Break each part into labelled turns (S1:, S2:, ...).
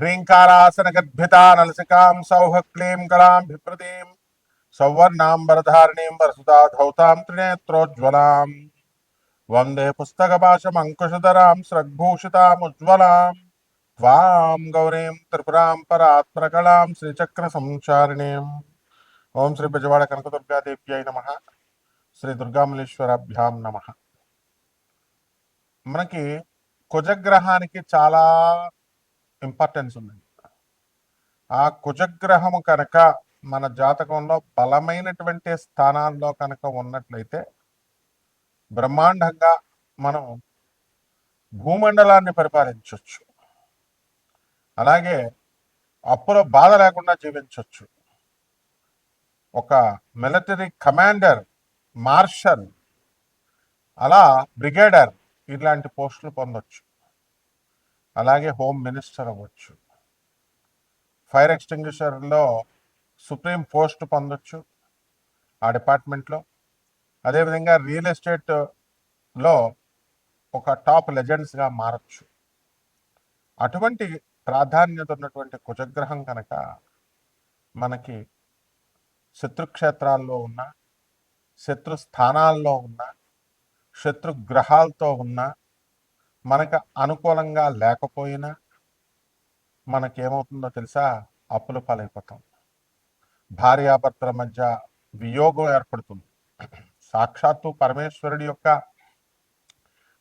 S1: హ్రీంకారాసనగర్భితా నలసికాం సౌహ క్లీం కళాం బిప్రదీం సౌవర్ణాంబరధారిణీం వరసుతా ధౌతాం త్రినేత్రోజ్వలాం వందే పుస్తకపాశమంకుశధరాం స్రగ్భూషితాముజ్వలాం త్వాం గౌరీం త్రిపురాం పరాత్మకళాం శ్రీచక్ర సంచారిణీం ఓం శ్రీ బెజవాడ కనకదుర్గాదేవ్యై నమ శ్రీ దుర్గామలేశ్వరాభ్యాం నమ మనకి కుజగ్రహానికి చాలా ఇంపార్టెన్స్ ఉందండి ఆ కుజగ్రహము కనుక మన జాతకంలో బలమైనటువంటి స్థానాల్లో కనుక ఉన్నట్లయితే బ్రహ్మాండంగా మనం భూమండలాన్ని పరిపాలించవచ్చు అలాగే అప్పులో బాధ లేకుండా జీవించవచ్చు ఒక మిలిటరీ కమాండర్ మార్షల్ అలా బ్రిగేడర్ ఇలాంటి పోస్టులు పొందొచ్చు. అలాగే హోమ్ మినిస్టర్ అవ్వచ్చు. ఫైర్ ఎక్స్టింగ్విషర్లో సుప్రీం పోస్ట్ పొందొచ్చు ఆ డిపార్ట్మెంట్లో. అదేవిధంగా రియల్ ఎస్టేట్లో ఒక టాప్ లెజెండ్స్గా మారచ్చు. అటువంటి ప్రాధాన్యత ఉన్నటువంటి కుజగ్రహం కనుక మనకి శత్రుక్షేత్రాల్లో ఉన్న శత్రు స్థానాల్లో ఉన్న శత్రు గ్రహాలతో ఉన్న మనకు అనుకూలంగా లేకపోయినా మనకేమవుతుందో తెలుసా? అప్పుల పాలైపోతాం. భార్యాభర్తల మధ్య వియోగం ఏర్పడుతుంది. సాక్షాత్తు పరమేశ్వరుడి యొక్క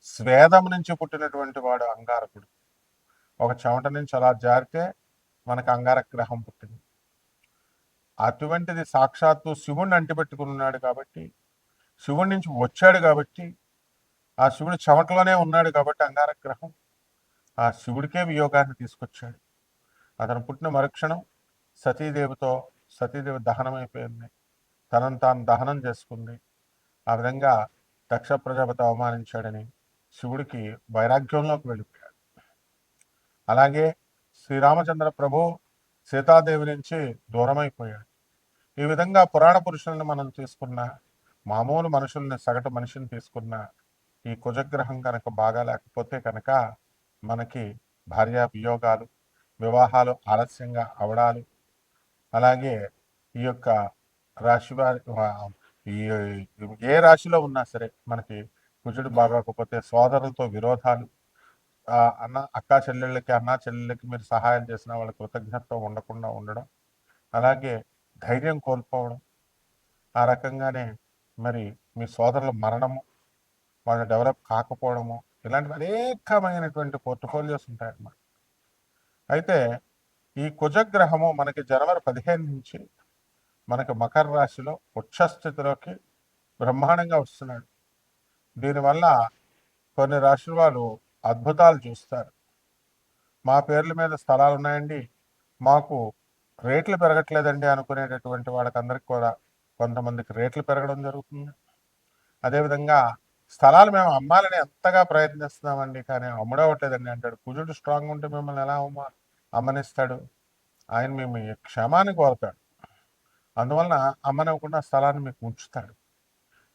S1: స్వేదం నుంచి పుట్టినటువంటి వాడు అంగారకుడు. ఒక చెమట నుంచి అలా జారితే మనకు అంగారక గ్రహం పుట్టింది. అటువంటిది సాక్షాత్తు శివుణ్ణి అంటిపెట్టుకున్నాడు కాబట్టి శివుడి నుంచి వచ్చాడు కాబట్టి ఆ శివుడు చెమటలోనే ఉన్నాడు కాబట్టి అంగారక గ్రహం ఆ శివుడికే వియోగాన్ని తీసుకొచ్చాడు. అతను పుట్టిన మరుక్షణం సతీదేవితో సతీదేవి దహనం అయిపోయింది తనను తాను దహనం చేసుకుంది. ఆ విధంగా దక్ష ప్రజాపతి అవమానించాడని శివుడికి వైరాగ్యంలోకి వెళ్ళిపోయాడు. అలాగే శ్రీరామచంద్ర ప్రభు సీతాదేవి నుంచి దూరమైపోయాడు. ఈ విధంగా పురాణ పురుషుల్ని మనం తీసుకున్న మామూలు మనుషుల్ని సగటు మనిషిని తీసుకున్న ఈ కుజగ్రహం కనుక బాగా లేకపోతే కనుక మనకి భార్యా వియోగాలు వివాహాలు ఆలస్యంగా అవడాలు అలాగే ఈ యొక్క రాశి వారి ఏ రాశిలో ఉన్నా సరే మనకి కుజుడు బాగోకపోతే సోదరులతో విరోధాలు అన్న అక్కా చెల్లెళ్ళకి అన్నా చెల్లెళ్ళకి మీరు సహాయం చేసిన వాళ్ళ కృతజ్ఞత ఉండకుండా ఉండడం అలాగే ధైర్యం కోల్పోవడం ఆ రకంగానే మరి మీ సోదరుల మరణము వాళ్ళు డెవలప్ కాకపోవడము ఇలాంటివి అనేకమైనటువంటి పోర్ట్ఫోలియోస్ ఉంటాయన్నమాట. అయితే ఈ కుజగ్రహము మనకి జనవరి పదిహేను నుంచి మనకి మకర రాశిలో ఉచ్చస్థితిలోకి బ్రహ్మాండంగా వస్తున్నాడు. దీనివల్ల కొన్ని రాశుల వాళ్ళు అద్భుతాలు చూస్తారు. మా పేర్ల మీద స్థలాలు ఉన్నాయండి. మాకు రేట్లు పెరగట్లేదండి అనుకునేటటువంటి వాళ్ళకందరికి కూడా కొంతమందికి రేట్లు పెరగడం జరుగుతుంది. అదేవిధంగా స్థలాలు మేము అమ్మాలని ఎంతగా ప్రయత్నిస్తున్నామండి కానీ అమ్ముడవట్లేదండి అంటాడు కుజుడు స్ట్రాంగ్ ఉంటే మిమ్మల్ని ఎలా అమ్మ అమ్మనిస్తాడు? ఆయన మేము క్షమాన్ని కోరుతాడు అందువలన అమ్మనివ్వకుండా స్థలాన్ని మీకు ఉంచుతాడు.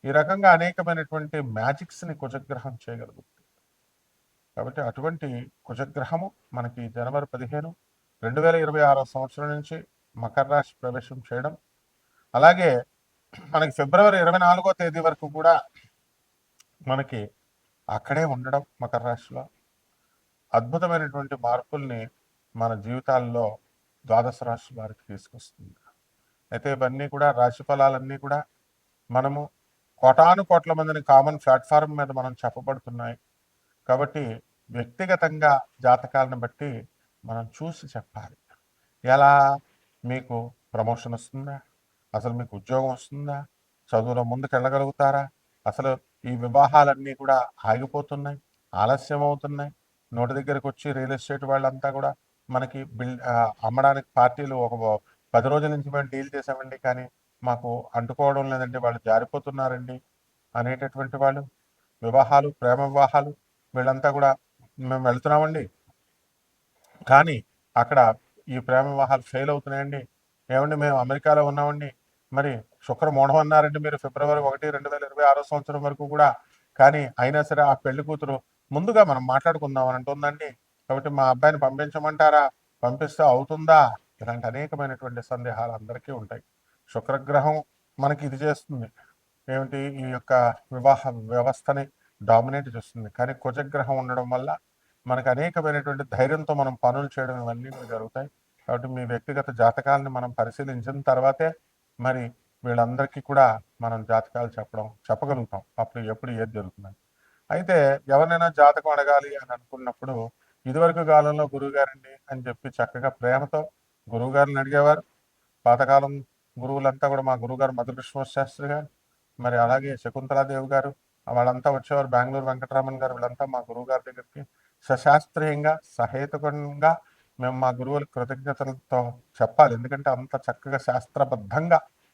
S1: ఈ రకంగా అనేకమైనటువంటి మ్యాజిక్స్ని కుజగ్రహం చేయగలుగుతుంది. కాబట్టి అటువంటి కుజగ్రహము మనకి జనవరి పదిహేను రెండు వేల ఇరవై ఆరో సంవత్సరం నుంచి మకర రాశి ప్రవేశం చేయడం. అలాగే మనకి ఫిబ్రవరి ఇరవై నాలుగో తేదీ వరకు కూడా మనకి అక్కడే ఉండడం మకర రాశిలో అద్భుతమైనటువంటి మార్పుల్ని మన జీవితాల్లో ద్వాదశ రాశి వారికి తీసుకొస్తుంది. అయితే ఇవన్నీ కూడా రాశి ఫలాలన్నీ కూడా మనము కోటాను కోట్ల మందిని కామన్ ప్లాట్ఫారం మీద మనం చెప్పబడుతున్నాయి. కాబట్టి వ్యక్తిగతంగా జాతకాలను బట్టి మనం చూసి చెప్పాలి. ఎలా? మీకు ప్రమోషన్ వస్తుందా? అసలు మీకు ఉద్యోగం వస్తుందా? చదువులో ముందుకు వెళ్ళగలుగుతారా అసలు ఈ వివాహాలన్నీ కూడా ఆగిపోతున్నాయి ఆలస్యం అవుతున్నాయి నోటి దగ్గరకు వచ్చి రియల్ ఎస్టేట్ వాళ్ళంతా కూడా మనకి బిల్ అమ్మడానికి పార్టీలు ఒక పది రోజుల నుంచి మేము డీల్ చేసామండి కానీ మాకు అంటుకోవడం లేదండి. వాళ్ళు జారిపోతున్నారండి అనేటటువంటి వాళ్ళు. వివాహాలు ప్రేమ వివాహాలు వీళ్ళంతా కూడా మేము వెళ్తున్నామండి. కానీ అక్కడ ఈ ప్రేమ వివాహాలు ఫెయిల్ అవుతున్నాయండి. ఏమండి మేము అమెరికాలో ఉన్నామండి. మరి శుక్ర మోఢం అన్నారండి మీరు ఫిబ్రవరి ఒకటి రెండు వేల ఇరవై ఆరో సంవత్సరం వరకు కూడా కానీ అయినా సరే ఆ పెళ్ళి కూతురు ముందుగా మనం మాట్లాడుకుందాం అని అంటుందండి. కాబట్టి మా అబ్బాయిని పంపించమంటారా? పంపిస్తే అవుతుందా? ఇలాంటి అనేకమైనటువంటి సందేహాలు అందరికీ ఉంటాయి. శుక్రగ్రహం మనకి ఇది చేస్తుంది. ఏమిటి? ఈ యొక్క వివాహ వ్యవస్థని డామినేట్ చేస్తుంది. కానీ కుజగ్రహం ఉండడం వల్ల మనకు అనేకమైనటువంటి ధైర్యంతో మనం పనులు చేయడం ఇవన్నీ జరుగుతాయి. కాబట్టి మీ వ్యక్తిగత జాతకాలను మనం పరిశీలించిన తర్వాతే మరి వీళ్ళందరికీ కూడా మనం జాతకాలు చెప్పడం చెప్పగలుగుతాం. అప్పుడు ఎప్పుడు ఏది జరుగుతుందని. అయితే ఎవరినైనా జాతకం అడగాలి అని అనుకున్నప్పుడు ఇదివరకు కాలంలో గురువుగారండి అని చెప్పి చక్కగా ప్రేమతో గురువుగారిని అడిగేవారు. పాతకాలం గురువులంతా కూడా మా గురువుగారు మధుకృష్ణ శాస్త్రి గారు మరి అలాగే శకుంతలాదేవి గారు వాళ్ళంతా వచ్చేవారు. బెంగళూరు వెంకటరామన్ గారు వీళ్ళంతా మా గురువు గారి దగ్గరికి సశాస్త్రీయంగా సహేతుకంగా మేము మా గురువుల కృతజ్ఞతలతో చెప్పాలి. ఎందుకంటే అంత చక్కగా శాస్త్రబద్ధంగా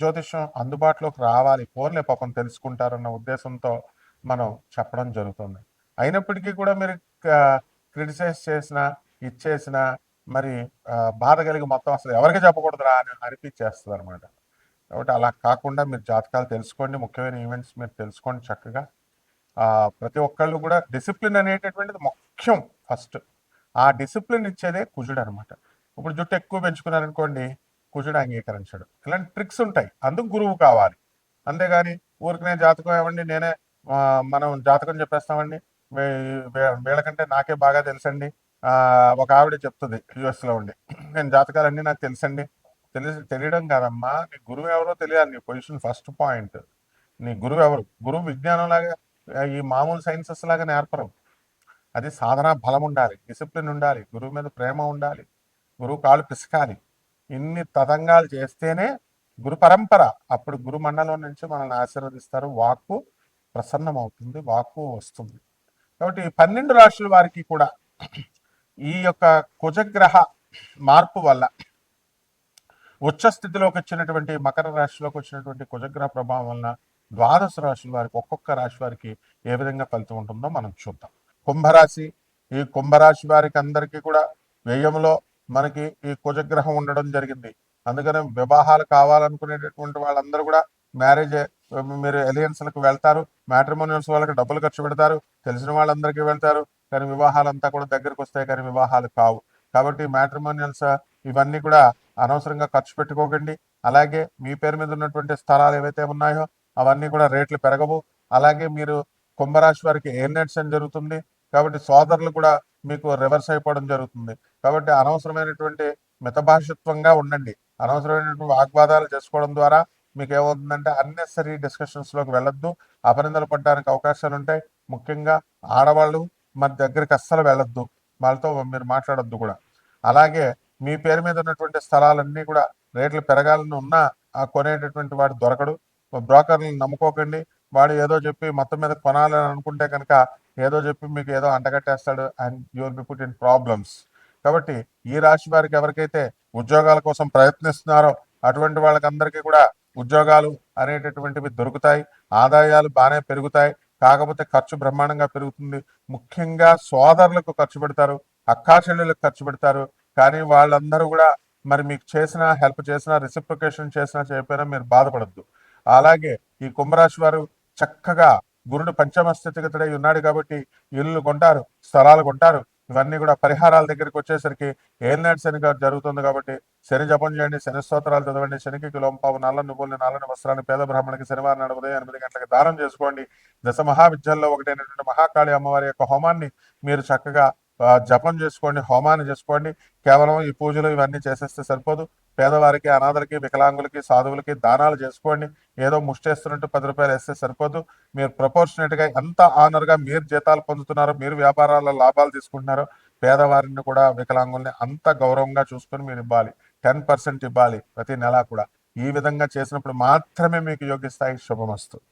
S1: జ్యోతిష్యం అందుబాటులోకి రావాలి పోర్లే పాపం తెలుసుకుంటారన్న ఉద్దేశంతో మనం చెప్పడం జరుగుతుంది. అయినప్పటికీ కూడా మీరు క్రిటిసైజ్ చేసిన ఇచ్చేసిన మరి బాధ కలిగి మొత్తం అసలు ఎవరికి చెప్పకూడదురా అని అనిపించేస్తుంది అనమాట కాబట్టి అలా కాకుండా మీరు జాతకాలు తెలుసుకోండి. ముఖ్యమైన ఈవెంట్స్ మీరు తెలుసుకోండి చక్కగా. ప్రతి ఒక్కళ్ళు కూడా డిసిప్లిన్ అనేటటువంటిది ముఖ్యం ఫస్ట్. ఆ డిసిప్లిన్ ఇచ్చేదే కుజుడు అనమాట ఇప్పుడు జుట్టు ఎక్కువ పెంచుకున్నారనుకోండి కుజుడు అంగీకరించడు. ఇలాంటి ట్రిక్స్ ఉంటాయి. అందుకు గురువు కావాలి. అంతేగాని ఊరికనే జాతకం ఏమండి? నేనే మనం జాతకం చెప్పేస్తామండి? వీళ్ళకంటే నాకే బాగా తెలుసండి. ఒక ఆవిడ చెప్తుంది యుఎస్లో ఉండి. నేను జాతకాలన్నీ నాకు తెలుసండి. తెలిసి తెలియడం కాదమ్మా. నీ గురువు ఎవరో తెలియాలి. నీ పొజిషన్ ఫస్ట్ పాయింట్. నీ గురువు ఎవరు? గురువు విజ్ఞానం లాగా ఈ మామూలు సైన్సెస్ లాగా నేర్పరు. అది సాధన బలం ఉండాలి. డిసిప్లిన్ ఉండాలి. గురువు మీద ప్రేమ ఉండాలి. గురువు కాళ్ళు పిసకాలి. ఇన్ని తతంగాలు చేస్తేనే గురు పరంపర. అప్పుడు గురు మండలం నుంచి మనల్ని ఆశీర్వదిస్తారు. వాక్కు ప్రసన్నమవుతుంది వాక్కు వస్తుంది. కాబట్టి పన్నెండు రాశుల వారికి కూడా ఈ యొక్క కుజగ్రహ మార్పు వల్ల ఉచ్చ స్థితిలోకి వచ్చినటువంటి మకర రాశిలోకి వచ్చినటువంటి కుజగ్రహ ప్రభావం వలన ద్వాదశ రాశుల వారికి ఒక్కొక్క రాశి వారికి ఏ విధంగా ఫలితం ఉంటుందో మనం చూద్దాం. కుంభరాశి ఈ కుంభరాశి వారికి అందరికీ కూడా వ్యయంలో మనకి ఈ కుజగ్రహం ఉండడం జరిగింది. అందుకనే వివాహాలు కావాలనుకునేటటువంటి వాళ్ళందరూ కూడా మ్యారేజ్ మీరు ఎలియన్స్లకు వెళ్తారు మ్యాట్రిమోనియల్స్ వాళ్ళకి డబ్బులు ఖర్చు పెడతారు తెలిసిన వాళ్ళందరికీ వెళ్తారు కానీ వివాహాలంతా కూడా దగ్గరకు వస్తాయి కానీ వివాహాలు కావు. కాబట్టి మ్యాట్రిమోనియల్స్ ఇవన్నీ కూడా అనవసరంగా ఖర్చు పెట్టుకోకండి. అలాగే మీ పేరు మీద ఉన్నటువంటి స్థలాలు ఏవైతే ఉన్నాయో అవన్నీ కూడా రేట్లు పెరగవు. అలాగే మీరు కుంభరాశి వారికి ఏలినట్స్ అని జరుగుతుంది? కాబట్టి సోదరులు కూడా మీకు రివర్స్ అయిపోవడం జరుగుతుంది. కాబట్టి అనవసరమైనటువంటి మితభాషత్వంగా ఉండండి. అనవసరమైనటువంటి వాగ్వాదాలు చేసుకోవడం ద్వారా మీకు ఏమవుతుందంటే అన్నెసరీ డిస్కషన్స్లోకి వెళ్ళొద్దు. అపనిందలు పడడానికి అవకాశాలు ఉంటాయి ముఖ్యంగా ఆడవాళ్ళు మన దగ్గరికి అస్సలు వెళ్ళొద్దు. వాళ్ళతో మీరు మాట్లాడొద్దు కూడా. అలాగే మీ పేరు మీద ఉన్నటువంటి స్థలాలన్నీ కూడా రేట్లు పెరగాలని ఉన్నా ఆ కొనేటటువంటి వాడు దొరకడు. బ్రోకర్లను నమ్ముకోకండి. వాడు ఏదో చెప్పి మొత్తం మీద కొనాలని అనుకుంటే కనుక ఏదో చెప్పి మీకు ఏదో అంటగట్టేస్తాడు and your be put in problems కాబట్టి ఈ రాశి వారికి ఎవరికైతే ఉద్యోగాల కోసం ప్రయత్నిస్తున్నారో అటువంటి వాళ్ళకందరికీ కూడా ఉద్యోగాలు అనేటటువంటివి దొరుకుతాయి ఆదాయాలు బాగానే పెరుగుతాయి కాకపోతే ఖర్చు బ్రహ్మాండంగా పెరుగుతుంది. ముఖ్యంగా సోదరులకు ఖర్చు పెడతారు అక్కా చెల్లెలకు ఖర్చు పెడతారు. కానీ వాళ్ళందరూ కూడా మరి మీకు చేసిన హెల్ప్ చేసినా రిసిప్రికేషన్ చేసినా చేయకపోయినా మీరు బాధపడద్దు. అలాగే ఈ కుంభరాశి వారు చక్కగా గురుడు పంచమ స్థితిగతుడై ఉన్నాడు కాబట్టి ఇల్లు కొంటారు స్థలాలు కొంటారు. ఇవన్నీ కూడా పరిహారాల దగ్గరికి వచ్చేసరికి ఏలినాటి శని జరుగుతుంది కాబట్టి శని జపం చేయండి శని స్తోత్రాలు చదవండి శనికి కిలోంపావు నల్ల నువ్వుల్ని నల్లని వస్త్రాన్ని పేద బ్రాహ్మణికి శనివారం నాడు ఉదయం ఎనిమిది గంటలకు దానం చేసుకోండి. దశ మహావిద్యల్లో ఒకటైనటువంటి మహాకాళి అమ్మవారి యొక్క హోమాన్ని మీరు చక్కగా జపం చేసుకోండి హోమాన్ని చేసుకోండి. కేవలం ఈ పూజలు ఇవన్నీ చేసేస్తే సరిపోదు. పేదవారికి అనాథలకి వికలాంగులకి సాధువులకి దానాలు చేసుకోండి. ఏదో ముష్టేస్తున్నట్టు పది రూపాయలు వేస్తే సరిపోదు. మీరు ప్రపోర్షనేట్గా ఎంత ఆనర్గా మీరు జీతాలు పొందుతున్నారో మీరు వ్యాపారాల లాభాలు తీసుకుంటున్నారో పేదవారిని కూడా వికలాంగుల్ని అంత గౌరవంగా చూసుకొని మీరు ఇవ్వాలి. టెన్ పర్సెంట్ ఇవ్వాలి ప్రతి నెలా కూడా. ఈ విధంగా చేసినప్పుడు మాత్రమే మీకు యోగ్యస్థాయి శుభమస్తు.